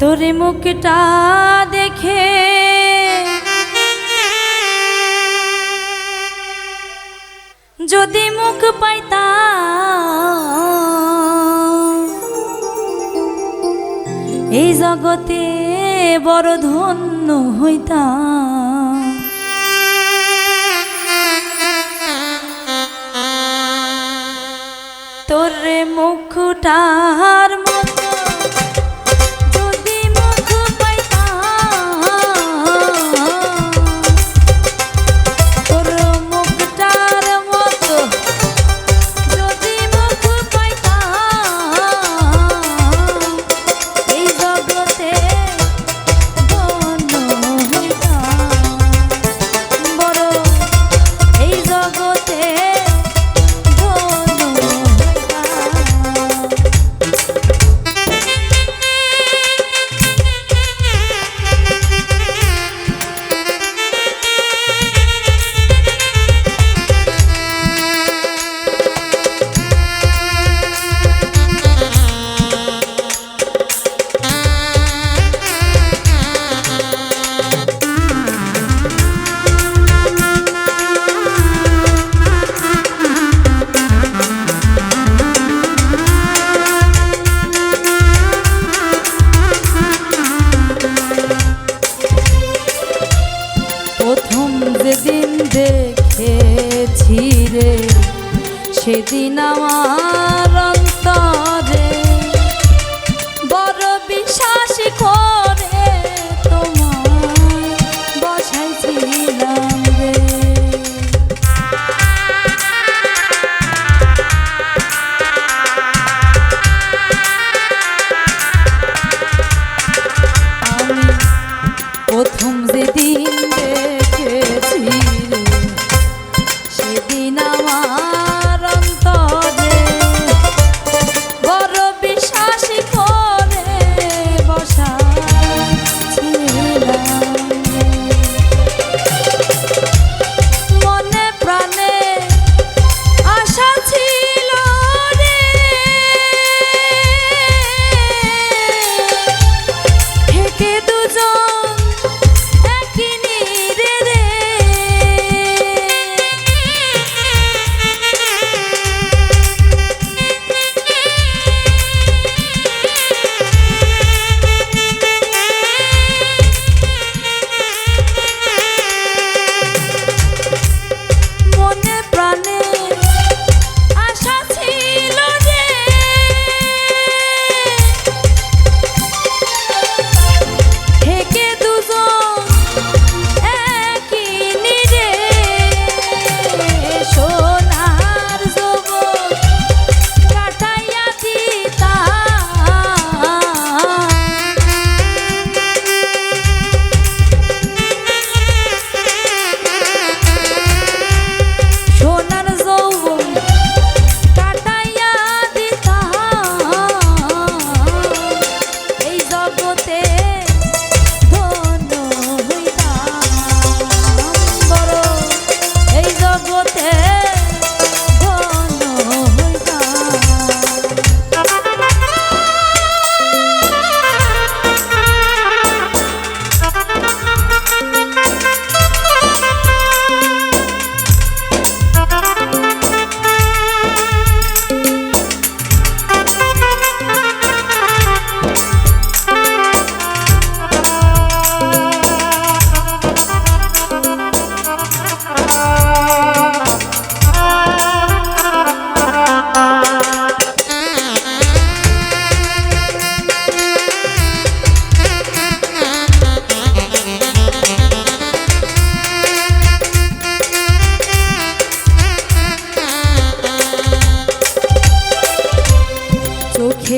তোর মুখটা দেখে। যদি মুখ পাইতা এই জগতে বড় ধন্য হইতা তোর মুখটার ছিরে সেদিন আমার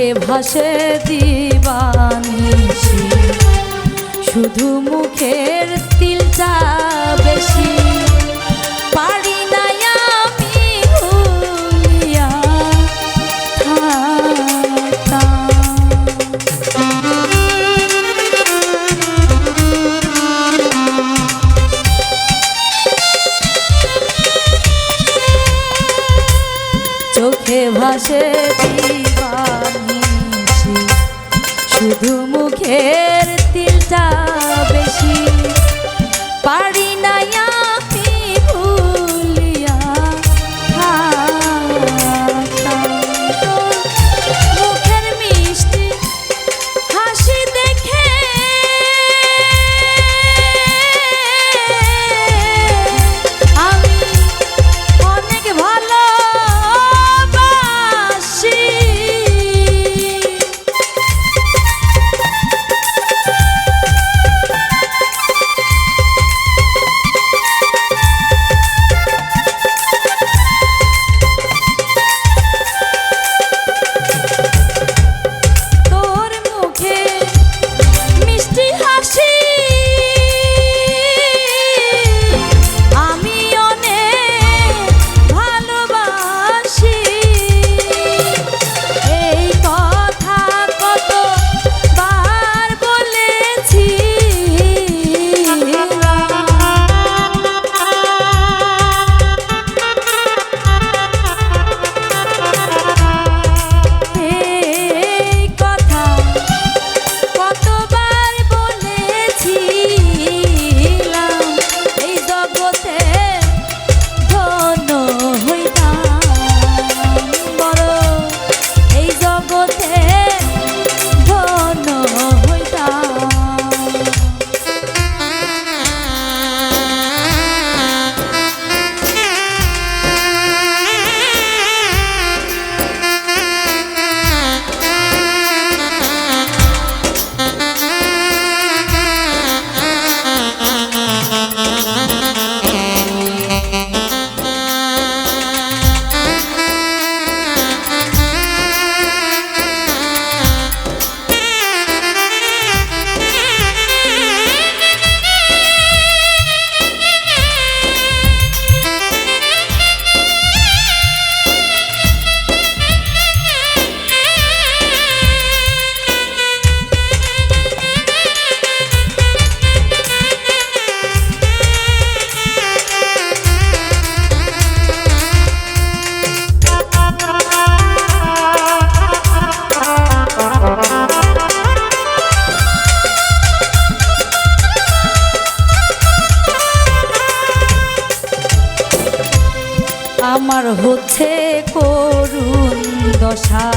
চোখে ভাসে দিবানি শুধু মুখের তিলটা আমার হচ্ছে করুণ দশা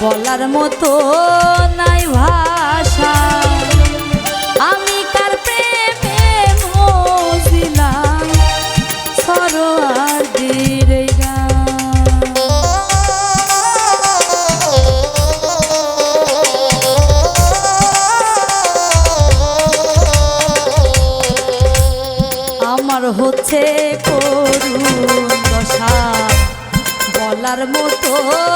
বলার মতো নাই ভাষা মতো